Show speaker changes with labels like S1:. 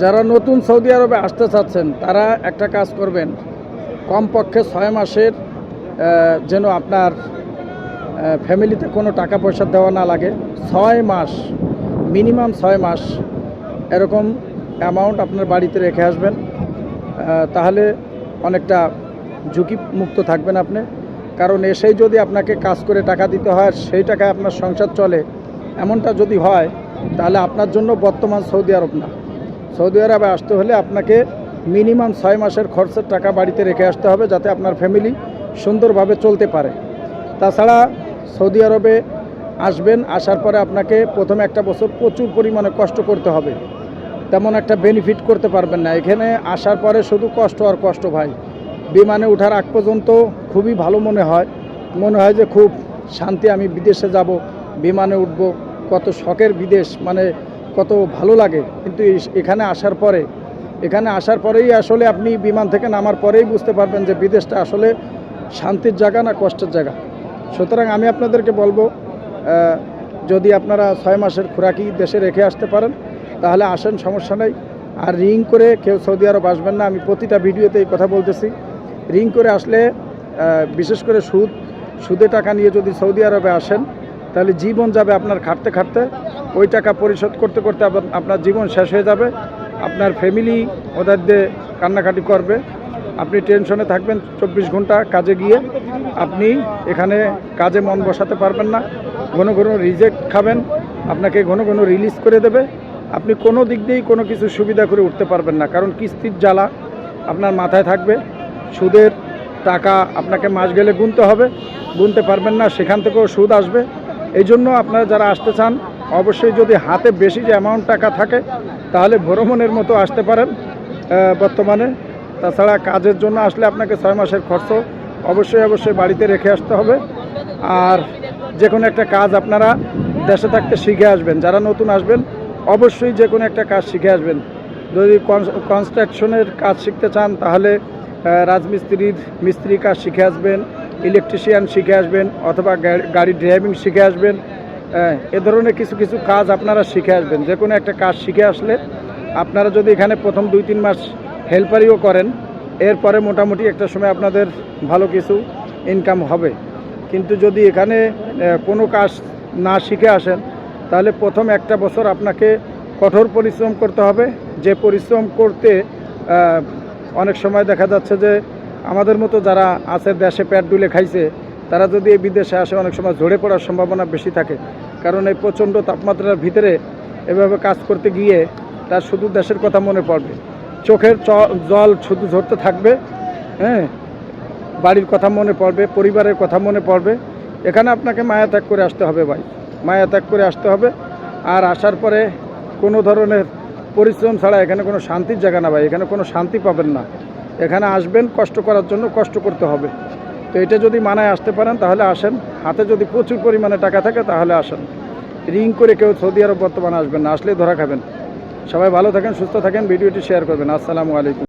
S1: যারা নতুন সৌদি আরবে আসতে চাচ্ছেন, তারা একটা কাজ করবেন। কমপক্ষে ছয় মাসের যেন আপনার ফ্যামিলিতে কোনো টাকা পয়সা দেওয়া না লাগে। ছয় মাস, মিনিমাম ছয় মাস এরকম অ্যামাউন্ট আপনার বাড়িতে রেখে আসবেন। তাহলে অনেকটা ঝুঁকি মুক্ত থাকবেন আপনি। কারণ এসেই যদি আপনাকে কাজ করে টাকা দিতে হয়, সেই টাকায় আপনার সংসার চলে, এমনটা যদি হয়, তাহলে আপনার জন্য বর্তমান সৌদি আরব না। সৌদি আরবে আসতে হলে আপনাকে মিনিমাম ছয় মাসের খরচের টাকা বাড়িতে রেখে আসতে হবে যাতে আপনার ফ্যামিলি সুন্দরভাবে চলতে পারে। তাছাড়া সৌদি আরবে আসবেন, আসার পরে আপনাকে প্রথমে একটা বছর প্রচুর পরিমাণে কষ্ট করতে হবে। তেমন একটা বেনিফিট করতে পারবেন না। এখানে আসার পরে শুধু কষ্ট আর কষ্ট ভাই। বিমানে ওঠার আগ পর্যন্ত খুবই ভালো মনে হয়। মনে হয় যে খুব শান্তি আমি বিদেশে যাব, বিমানে উঠব, কত শখের বিদেশ মানে কত ভালো লাগে। কিন্তু এখানে আসার পরে, এখানে আসার পরেই আসলে আপনি বিমান থেকে নামার পরেই বুঝতে পারবেন যে বিদেশটা আসলে শান্তির জায়গা না কষ্টের জায়গা। সুতরাং আমি আপনাদেরকে বলব যদি আপনারা ছয় মাসের খোরাকি দেশে রেখে আসতে পারেন, তাহলে আসেন, সমস্যা নেই। আর রিং করে কেউ সৌদি আরব আসবেন না, আমি প্রতিটা ভিডিওতে এই কথা বলতেছি। রিং করে আসলে বিশেষ করে সুদ, সুদে টাকা নিয়ে যদি সৌদি আরবে আসেন, তাহলে জীবন যাবে আপনার খাটতে খাটতে। ওই টাকা পরিশোধ করতে করতে আপনার জীবন শেষ হয়ে যাবে। আপনার ফ্যামিলি ওদের দিয়ে কান্নাকাটি করবে। আপনি টেনশনে থাকবেন চব্বিশ ঘণ্টা কাজে গিয়ে। আপনি এখানে কাজে মন বসাতে পারবেন না। ঘন ঘন রিজেক্ট খাবেন। আপনাকে ঘন ঘন রিলিজ করে দেবে। আপনি কোনো দিক দিয়েই কোনো কিছু সুবিধা করে উঠতে পারবেন না। কারণ কিস্তির জ্বালা আপনার মাথায় থাকবে। সুদের টাকা আপনাকে মাস গেলে গুনতে হবে। গুনতে পারবেন না, সেখান থেকেও সুদ আসবে। এই জন্য আপনারা যারা আসতে চান অবশ্যই যদি হাতে বেশি যে অ্যামাউন্ট টাকা থাকে, তাহলে ভ্রমণের মতো আসতে পারেন বর্তমানে। তাছাড়া কাজের জন্য আসলে আপনাকে ছয় মাসের খরচ অবশ্যই অবশ্যই বাড়িতে রেখে আসতে হবে। আর যে কোনো একটা কাজ আপনারা দেশে থাকতে শিখে আসবেন, যারা নতুন আসবেন, অবশ্যই যে কোনো একটা কাজ শিখে আসবেন। যদি কনস্ট্রাকশনের কাজ শিখতে চান, তাহলে রাজমিস্ত্রির মিস্ত্রি কাজ শিখে আসবেন ইলেকট্রিশিয়ান শিখে আসবেন, অথবা গাড়ি- ড্রাইভিং শিখে আসবেন। আহ, এ ধরনের কিছু কিছু কাজ আপনারা শিখে আসবেন। যে কোনো একটা কাজ শিখে আসলে আপনারা যদি এখানে প্রথম দুই তিন মাস হেল্পারিও করেন এরপরে মোটামুটি একটা সময় আপনাদের ভালো কিছু ইনকাম হবে। কিন্তু যদি এখানে কোনো কাজ না শিখে আসেন তাহলে প্রথম একটা বছর আপনাকে কঠোর পরিশ্রম করতে হবে। যে পরিশ্রম করতে অনেক সময় দেখা যাচ্ছে যে আমাদের মতো যারা আছে দেশে পেট ডুলে খাইছে তারা যদি এই বিদেশে আসে অনেক সময় ঝরে পড়ার সম্ভাবনা বেশি থাকে। কারণ এই প্রচণ্ড তাপমাত্রার ভিতরে এভাবে কাজ করতে গিয়ে তার শুধু দেশের কথা মনে পড়বে। চোখের জল শুধু ঝরতে থাকবে হ্যাঁ? বাড়ির কথা মনে পড়বে, পরিবারের কথা মনে পড়বে। এখানে আপনাকে মায়া ত্যাগ করে আসতে হবে ভাই। মায়া ত্যাগ করে আসতে হবে। আর আসার পরে কোনো ধরনের পরিশ্রম ছাড়া এখানে কোনো শান্তির জায়গা না ভাই। এখানে কোনো শান্তি পাবেন না। এখানে আসবেন, কষ্ট করার জন্য কষ্ট করতে হবে। তো এটা যদি মানায় আসতে পারেন, তাহলে আসেন। হাতে যদি প্রচুর পরিমাণে টাকা থাকে, তাহলে আসেন। রিং করে কেউ সৌদি আরব বর্তমানে আসবেন না। আসলে ধরা খাবেন। সবাই ভালো থাকেন, সুস্থ থাকেন, ভিডিওটি শেয়ার করবেন। আসসালামু আলাইকুম।